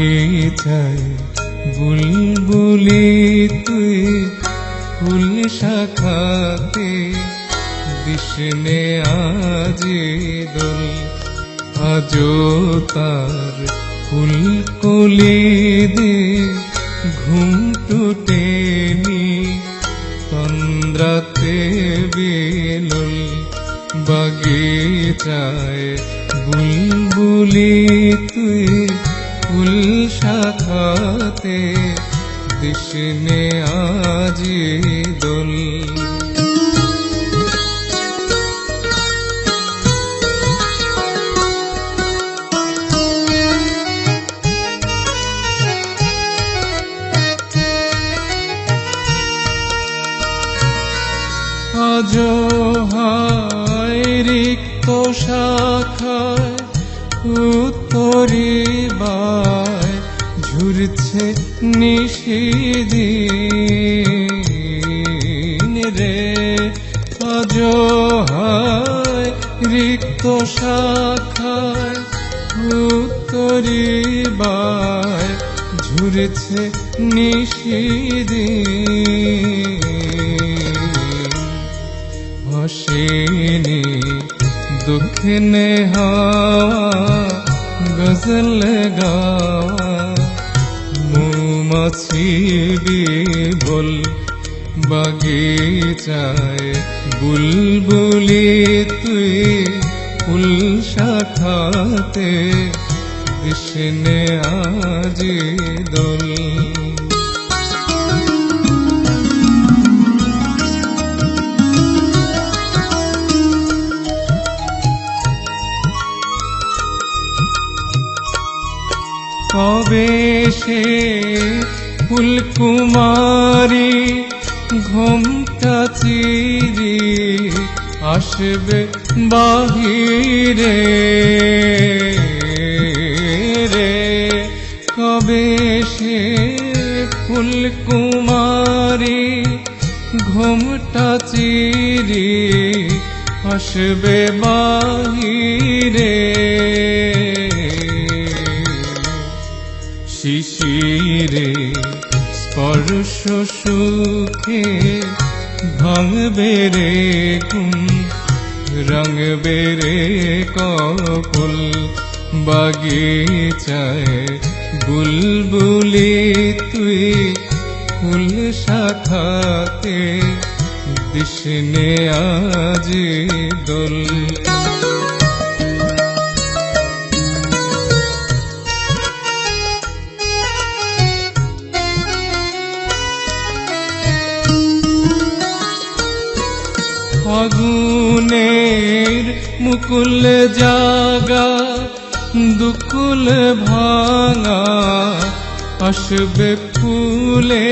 বাগিচায় বুলবুলি তুই ফুল শাখাতে বিষ্ণে আজি দোল আজো তার ফুল কলি দে ঘুম টুটেনি তন্দ্রাতে বিলুল বাগিচায় বুলবুলি তুই ফুল শাখাতে দিশনে আজি দোল। আজ হায় রিক্ত শাখায় উত্তরি বায় ঝুরছে নিষিদিন রে। আজ হায় রিক্ত শাখায় উত্তরি বায় ঝুরছে নিষিদিন হসেনি দুঃখিনে হাওয়া গজল গাওয়া। মৌমাছি বিবল বাগিচায় বুলবুলি তুই ফুল শাখাতে কৃষ্ণে আজি দোল। কবে সে ফুলকুমারী ঘুমটা চিরি আসবে বাহিরে। রে কবে সে ফুলকুমারী ঘুমটা চিরি আসবে বাহিরে। স্পর্শ সুখে ভাঙবে রে ঘুম রঙবে রে ককুল বাগিচায় বুলবুলি তুই ফুল শাখাতে দিশনে আজি দোল। ফাগুনের মুকুল জাগা দুকুল ভাঙা আসবে ফুলে